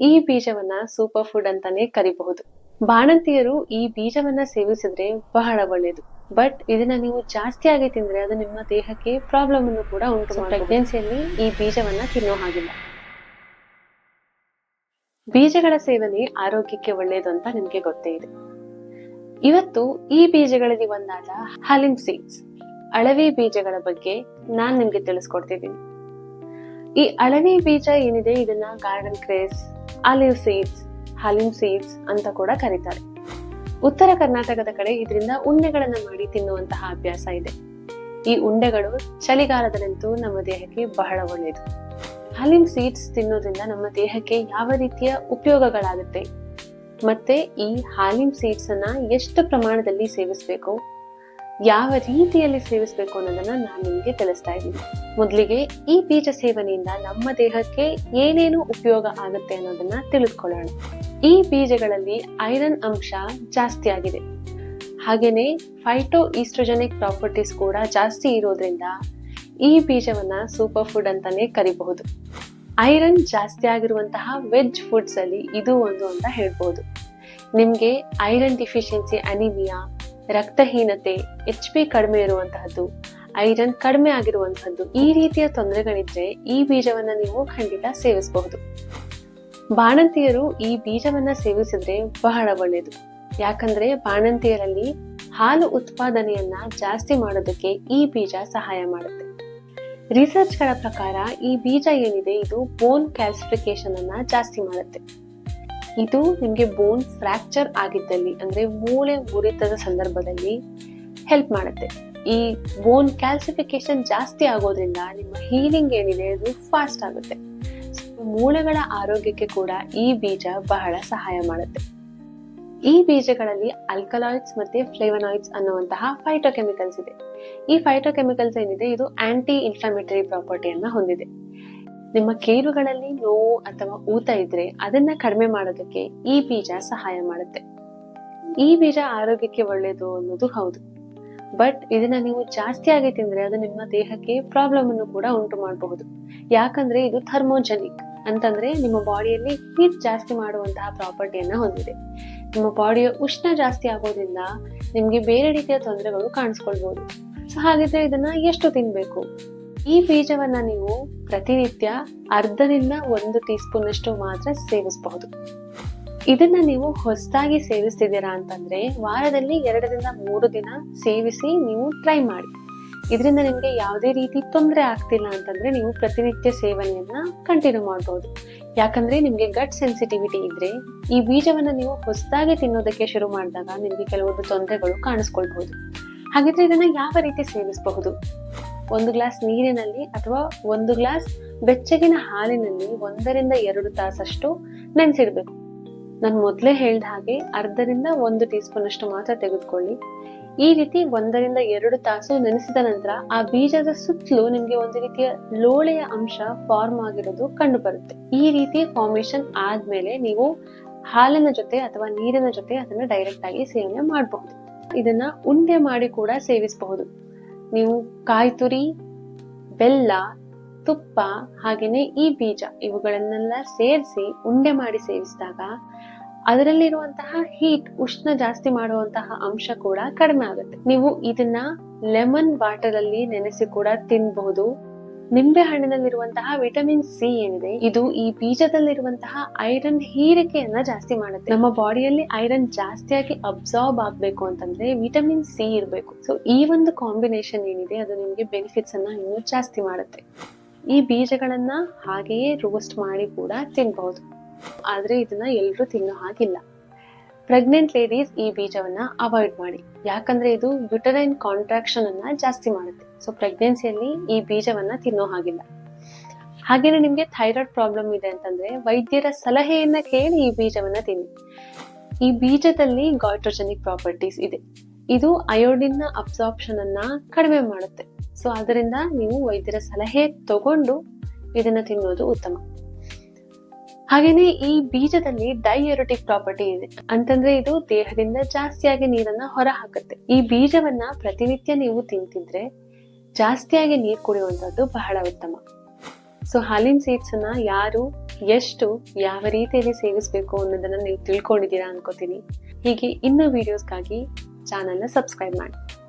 ಈ ಬೀಜವನ್ನ super food ಅಂತಾನೆ ಕರಿಬಹುದು. ಬಾಣಂತಿಯರು ಈ ಬೀಜವನ್ನ ಸೇವಿಸಿದ್ರೆ ಬಹಳ ಒಳ್ಳೆಯದು ಬಟ್ ಇದನ್ನ ನೀವು ಜಾಸ್ತಿ ಆಗಿ ತಿಂದ್ರೆ ಅದು ನಿಮ್ಮ ದೇಹಕ್ಕೆ ಪ್ರಾಬ್ಲಮ್ ಅನ್ನು ಕೂಡ ಉಂಟು ಪ್ರೆಗ್ನೆನ್ಸಿಯಲ್ಲಿ ಈ ಬೀಜವನ್ನ ತಿನ್ನೋ ಹಾಗಿಲ್ಲ. ಬೀಜಗಳ ಸೇವನೆ ಆರೋಗ್ಯಕ್ಕೆ ಒಳ್ಳೆಯದು ಅಂತ ನಿಮ್ಗೆ ಗೊತ್ತೇ ಇದೆ. ಇವತ್ತು ಈ ಬೀಜಗಳಲ್ಲಿ ಒಂದಾದ ಹಲಿಮ್ ಸೀಡ್ಸ್. ಅಳವಿ ಬೀಜಗಳ ಬಗ್ಗೆ ನಾನ್ ನಿಮ್ಗೆ ತಿಳಿಸ್ಕೊಡ್ತಿದ್ದೀನಿ. ಈ ಅಳವಿ ಬೀಜ ಏನಿದೆ? ಇದನ್ನ ಗಾರ್ಡನ್ ಕ್ರೇಸ್ ಆಲಿವ್ ಸೀಡ್ಸ್ ಹಾಲಿನ್ ಸೀಡ್ಸ್ ಅಂತ ಕೂಡ ಕರೀತಾರೆ. ಉತ್ತರ ಕರ್ನಾಟಕದ ಕಡೆ ಇದರಿಂದ ಉಂಡೆಗಳನ್ನು ಮಾಡಿ ತಿನ್ನುವಂತಹ ಅಭ್ಯಾಸ ಇದೆ. ಈ ಉಂಡೆಗಳು ಚಳಿಗಾಲದಲ್ಲಂತೂ ನಮ್ಮ ದೇಹಕ್ಕೆ ಬಹಳ ಒಳ್ಳೆಯದು. ಹಲಿಮ್ ಸೀಡ್ಸ್ ತಿನ್ನೋದ್ರಿಂದ ನಮ್ಮ ದೇಹಕ್ಕೆ ಯಾವ ರೀತಿಯ ಉಪಯೋಗಗಳಾಗುತ್ತೆ? ಮತ್ತೆ ಈ ಹಾಲಿಮ್ ಸೀಡ್ಸ್ ಅನ್ನ ಎಷ್ಟು ಪ್ರಮಾಣದಲ್ಲಿ ಸೇವಿಸಬೇಕು? ಯಾವ ರೀತಿಯಲ್ಲಿ ಸೇವಿಸಬೇಕು ಅನ್ನೋದನ್ನ ನಾನು ನಿಮಗೆ ತಿಳಿಸ್ತಾ ಇದ್ದೀನಿ. ಮೊದಲಿಗೆ ಈ ಬೀಜ ಸೇವನೆಯಿಂದ ನಮ್ಮ ದೇಹಕ್ಕೆ ಏನೇನು ಉಪಯೋಗ ಆಗುತ್ತೆ ಅನ್ನೋದನ್ನ ತಿಳಿದುಕೊಳ್ಳೋಣ. ಈ ಬೀಜಗಳಲ್ಲಿ ಐರನ್ ಅಂಶ ಜಾಸ್ತಿ ಆಗಿದೆ. ಹಾಗೇನೆ ಫೈಟೋ ಈಸ್ಟ್ರೋಜೆನಿಕ್ ಪ್ರಾಪರ್ಟೀಸ್ ಕೂಡ ಜಾಸ್ತಿ ಇರೋದ್ರಿಂದ ಈ ಬೀಜವನ್ನ ಸೂಪರ್ ಫುಡ್ ಅಂತಾನೆ ಕರಿಬಹುದು. ಐರನ್ ಜಾಸ್ತಿ ಆಗಿರುವಂತಹ ವೆಜ್ ಫುಡ್ಸ್ ಅಲ್ಲಿ ಇದು ಒಂದು ಅಂತ ಹೇಳ್ಬೋದು. ನಿಮ್ಗೆ ಐರನ್ ಡಿಫಿಷಿಯನ್ಸಿ ಅನಿಮಿಯಾ ರಕ್ತಹೀನತೆ ಎಚ್ ಪಿ ಕಡಿಮೆ ಇರುವಂತಹದ್ದು ಐರನ್ ಕಡಿಮೆ ಆಗಿರುವಂತಹದ್ದು, ಈ ರೀತಿಯ ತೊಂದರೆಗಳಿದ್ರೆ ಈ ಬೀಜವನ್ನ ನೀವು ಖಂಡಿತ ಸೇವಿಸಬಹುದು. ಬಾಣಂತಿಯರು ಈ ಬೀಜವನ್ನ ಸೇವಿಸಿದ್ರೆ ಬಹಳ ಒಳ್ಳೆಯದು ಯಾಕಂದ್ರೆ ಬಾಣಂತಿಯರಲ್ಲಿ ಹಾಲು ಉತ್ಪಾದನೆಯನ್ನ ಜಾಸ್ತಿ ಮಾಡೋದಕ್ಕೆ ಈ ಬೀಜ ಸಹಾಯ ಮಾಡುತ್ತೆ. ರಿಸರ್ಚ್ಗಳ ಪ್ರಕಾರ ಈ ಬೀಜ ಏನಿದೆ, ಇದು ಬೋನ್ ಕ್ಯಾಲ್ಸಿಫಿಕೇಶನ್ ಅನ್ನ ಜಾಸ್ತಿ ಮಾಡುತ್ತೆ. ಇದು ನಿಮಗೆ ಬೋನ್ ಫ್ರಾಕ್ಚರ್ ಆಗಿದ್ದಲ್ಲಿ, ಅಂದರೆ ಮೂಳೆ ಮುರಿತದ ಸಂದರ್ಭದಲ್ಲಿ ಹೆಲ್ಪ್ ಮಾಡುತ್ತೆ. ಈ ಬೋನ್ ಕ್ಯಾಲ್ಸಿಫಿಕೇಶನ್ ಜಾಸ್ತಿ ಆಗೋದ್ರಿಂದ ನಿಮ್ಮ ಹೀಲಿಂಗ್ ಏನಿದೆ, ಅದು ಫಾಸ್ಟ್ ಆಗುತ್ತೆ. ಮೂಳೆಗಳ ಆರೋಗ್ಯಕ್ಕೆ ಕೂಡ ಈ ಬೀಜ ಬಹಳ ಸಹಾಯ ಮಾಡುತ್ತೆ. ಈ ಬೀಜಗಳಲ್ಲಿ ಅಲ್ಕಲಾಯ್ಡ್ಸ್ ಮತ್ತೆ ಫ್ಲೇವನಾಯ್ಡ್ಸ್ ಅನ್ನುವಂತಹ ಫೈಟೋಕೆಮಿಕಲ್ಸ್ ಇದೆ. ಈ ಫೈಟೋಕೆಮಿಕಲ್ಸ್ ಏನಿದೆ, ಇದು ಆಂಟಿ ಇನ್ಫ್ಲಮೇಟರಿ ಪ್ರಾಪರ್ಟಿಯನ್ನ ಹೊಂದಿದೆ. ನಿಮ್ಮ ಕೇರುಗಳಲ್ಲಿ ನೋವು ಅಥವಾ ಊತ ಇದ್ರೆ ಅದನ್ನ ಕಡಿಮೆ ಮಾಡೋದಕ್ಕೆ ಈ ಬೀಜ ಸಹಾಯ ಮಾಡುತ್ತೆ. ಈ ಬೀಜ ಆರೋಗ್ಯಕ್ಕೆ ಒಳ್ಳೆಯದು ಅನ್ನೋದು ಹೌದು. ಬಟ್ ಇದನ್ನ ನೀವು ಜಾಸ್ತಿ ಆಗಿ ತಿಂದ್ರೆ ಅದು ನಿಮ್ಮ ದೇಹಕ್ಕೆ ಪ್ರಾಬ್ಲಮ್ ಅನ್ನು ಕೂಡ ಉಂಟು ಮಾಡಬಹುದು. ಯಾಕಂದ್ರೆ ಇದು ಥರ್ಮೋಜೆನಿಕ್ ಅಂತಂದ್ರೆ ನಿಮ್ಮ ಬಾಡಿಯಲ್ಲಿ ಹೀಟ್ ಜಾಸ್ತಿ ಮಾಡುವಂತಹ ಪ್ರಾಪರ್ಟಿಯನ್ನ ಹೊಂದಿದೆ. ನಿಮ್ಮ ಬಾಡಿಯ ಉಷ್ಣ ಜಾಸ್ತಿ ಆಗೋದ್ರಿಂದ ನಿಮ್ಗೆ ಬೇರೆ ರೀತಿಯ ತೊಂದರೆಗಳು ಕಾಣಿಸ್ಕೊಳ್ಬಹುದು. ಸೊ ಹಾಗಿದ್ರೆ ಇದನ್ನ ಎಷ್ಟು ತಿನ್ಬೇಕು? ಈ ಬೀಜವನ್ನ ನೀವು ಪ್ರತಿನಿತ್ಯ ಅರ್ಧದಿಂದ ಒಂದು ಟೀ ಮಾತ್ರ ಸೇವಿಸಬಹುದು. ಇದನ್ನ ನೀವು ಹೊಸದಾಗಿ ಸೇವಿಸ್ತಿದ್ದೀರಾ ಅಂತಂದ್ರೆ ವಾರದಲ್ಲಿ ಎರಡರಿಂದ ಮೂರು ದಿನ ಸೇವಿಸಿ ನೀವು ಟ್ರೈ ಮಾಡಿ. ಇದರಿಂದ ನಿಮಗೆ ಯಾವುದೇ ರೀತಿ ತೊಂದರೆ ಆಗ್ತಿಲ್ಲ ಅಂತಂದ್ರೆ ನೀವು ಪ್ರತಿನಿತ್ಯ ಸೇವನೆಯನ್ನ ಕಂಟಿನ್ಯೂ ಮಾಡಬಹುದು ಯಾಕಂದ್ರೆ ನಿಮಗೆ ಗಟ್ ಸೆನ್ಸಿಟಿವಿಟಿ ಇದ್ರೆ ಈ ಬೀಜವನ್ನ ನೀವು ಹೊಸದಾಗಿ ತಿನ್ನೋದಕ್ಕೆ ಶುರು ಮಾಡಿದಾಗ ನಿಮಗೆ ಕೆಲವೊಂದು ತೊಂದರೆಗಳು ಕಾಣಿಸ್ಕೊಳ್ಬಹುದು. ಹಾಗಿದ್ರೆ ಇದನ್ನ ಯಾವ ರೀತಿ ಸೇವಿಸಬಹುದು? ಒಂದು ಗ್ಲಾಸ್ ನೀರಿನಲ್ಲಿ ಅಥವಾ ಒಂದು ಗ್ಲಾಸ್ ಬೆಚ್ಚಗಿನ ಹಾಲಿನಲ್ಲಿ ಒಂದರಿಂದ ಎರಡು ತಾಸಷ್ಟು ನೆನೆಸಿಡ್ಬೇಕು. ನಾನು ಮೊದಲೇ ಹೇಳಿದ ಹಾಗೆ ಅರ್ಧರಿಂದ ಒಂದು ಟೀ ಸ್ಪೂನ್ ಅಷ್ಟು ಮಾತ್ರ ತೆಗೆದುಕೊಳ್ಳಿ. ಈ ರೀತಿ ಒಂದರಿಂದ ಎರಡು ತಾಸು ನೆನೆಸಿದ ನಂತರ ಆ ಬೀಜದ ಸುತ್ತಲೂ ನಿಮಗೆ ಒಂದು ರೀತಿಯ ಲೋಳೆಯ ಅಂಶ ಫಾರ್ಮ್ ಆಗಿರೋದು ಕಂಡು ಬರುತ್ತೆ. ಈ ರೀತಿ ಫಾರ್ಮೇಶನ್ ಆದ್ಮೇಲೆ ನೀವು ಹಾಲಿನ ಜೊತೆ ಅಥವಾ ನೀರಿನ ಜೊತೆ ಅದನ್ನ ಡೈರೆಕ್ಟ್ ಆಗಿ ಸೇವನೆ ಮಾಡಬಹುದು. ಇದನ್ನ ಉಂಡೆ ಮಾಡಿ ಕೂಡ ಸೇವಿಸಬಹುದು. ನೀವು ಕಾಯಿ ತುರಿ, ಬೆಲ್ಲ, ತುಪ್ಪ ಹಾಗೇನೆ ಈ ಬೀಜ ಇವುಗಳನ್ನೆಲ್ಲ ಸೇರಿಸಿ ಉಂಡೆ ಮಾಡಿ ಸೇವಿಸಿದಾಗ ಅದರಲ್ಲಿರುವಂತಹ ಹೀಟ್ ಉಷ್ಣ ಜಾಸ್ತಿ ಮಾಡುವಂತಹ ಅಂಶ ಕೂಡ ಕಡಿಮೆ ಆಗುತ್ತೆ. ನೀವು ಇದನ್ನ ಲೆಮನ್ ವಾಟರ್ ಅಲ್ಲಿ ನೆನೆಸಿ ಕೂಡ ತಿನ್ಬಹುದು. ನಿಂಬೆ ಹಣ್ಣಿನಲ್ಲಿರುವಂತಹ ವಿಟಮಿನ್ ಸಿ ಏನಿದೆ, ಇದು ಈ ಬೀಜದಲ್ಲಿರುವಂತಹ ಐರನ್ ಹೀರಿಕೆಯನ್ನ ಜಾಸ್ತಿ ಮಾಡುತ್ತೆ. ನಮ್ಮ ಬಾಡಿಯಲ್ಲಿ ಐರನ್ ಜಾಸ್ತಿಯಾಗಿ ಅಬ್ಸಾರ್ಬ್ ಆಗ್ಬೇಕು ಅಂತಂದ್ರೆ ವಿಟಮಿನ್ ಸಿ ಇರಬೇಕು. ಸೊ ಈ ಒಂದು ಕಾಂಬಿನೇಷನ್ ಏನಿದೆ, ಅದು ನಿಮಗೆ ಬೆನಿಫಿಟ್ಸ್ ಅನ್ನ ಇನ್ನೂ ಜಾಸ್ತಿ ಮಾಡುತ್ತೆ. ಈ ಬೀಜಗಳನ್ನ ಹಾಗೆಯೇ ರೋಸ್ಟ್ ಮಾಡಿ ಕೂಡ ತಿನ್ಬಹುದು. ಆದ್ರೆ ಇದನ್ನ ಎಲ್ಲರೂ ತಿನ್ನೋ ಹಾಗಿಲ್ಲ. ಪ್ರೆಗ್ನೆಂಟ್ ಲೇಡೀಸ್ ಈ ಬೀಜವನ್ನ ಅವಾಯ್ಡ್ ಮಾಡಿ. ಯಾಕಂದ್ರೆ ಇದು ಯುಟರೈನ್ ಕಾಂಟ್ರಾಕ್ಷನ್ ಅನ್ನ ಜಾಸ್ತಿ ಮಾಡುತ್ತೆ. ಸೊ ಪ್ರೆಗ್ನೆನ್ಸಿಯಲ್ಲಿ ಈ ಬೀಜವನ್ನ ತಿನ್ನೋ ಹಾಗಿಲ್ಲ. ಹಾಗೇನೆ ನಿಮ್ಗೆ ಥೈರಾಯ್ಡ್ ಪ್ರಾಬ್ಲಮ್ ಇದೆ ಅಂತಂದ್ರೆ ವೈದ್ಯರ ಸಲಹೆಯನ್ನ ಕೇಳಿ ಈ ಬೀಜವನ್ನ ತಿನ್ನಿ. ಈ ಬೀಜದಲ್ಲಿ ಗಾಯ್ಟ್ರೋಜೆನಿಕ್ ಪ್ರಾಪರ್ಟೀಸ್ ಇದೆ. ಇದು ಅಯೋಡಿನ್ನ ಅಬ್ಸಾರ್ಪ್ಷನ್ ಅನ್ನ ಕಡಿಮೆ ಮಾಡುತ್ತೆ. ಸೊ ಅದರಿಂದ ನೀವು ವೈದ್ಯರ ಸಲಹೆ ತಗೊಂಡು ಇದನ್ನ ತಿನ್ನೋದು ಉತ್ತಮ. ಹಾಗೇನೆ ಈ ಬೀಜದಲ್ಲಿ ಡೈಯರೋಟಿಕ್ ಪ್ರಾಪರ್ಟಿ ಇದೆ. ಅಂತಂದ್ರೆ ಇದು ದೇಹದಿಂದ ಜಾಸ್ತಿಯಾಗಿ ನೀರನ್ನ ಹೊರ ಹಾಕುತ್ತೆ ಈ ಬೀಜವನ್ನ ಪ್ರತಿನಿತ್ಯ ನೀವು ತಿಂತಿದ್ರೆ ಜಾಸ್ತಿಯಾಗಿ ನೀರು ಕುಡಿಯುವಂತದ್ದು ಬಹಳ ಉತ್ತಮ. ಸೊ ಹಾಲಿನ ಸೀಡ್ಸ್ ಅನ್ನ ಯಾರು, ಎಷ್ಟು, ಯಾವ ರೀತಿಯಲ್ಲಿ ಸೇವಿಸಬೇಕು ಅನ್ನೋದನ್ನ ನೀವು ತಿಳ್ಕೊಂಡಿದ್ದೀರಾ ಅನ್ಕೋತೀನಿ. ಹೀಗೆ ಇನ್ನೂ ವಿಡಿಯೋಸ್ಗಾಗಿ ಚಾನಲ್ನ ಸಬ್ಸ್ಕ್ರೈಬ್ ಮಾಡಿ.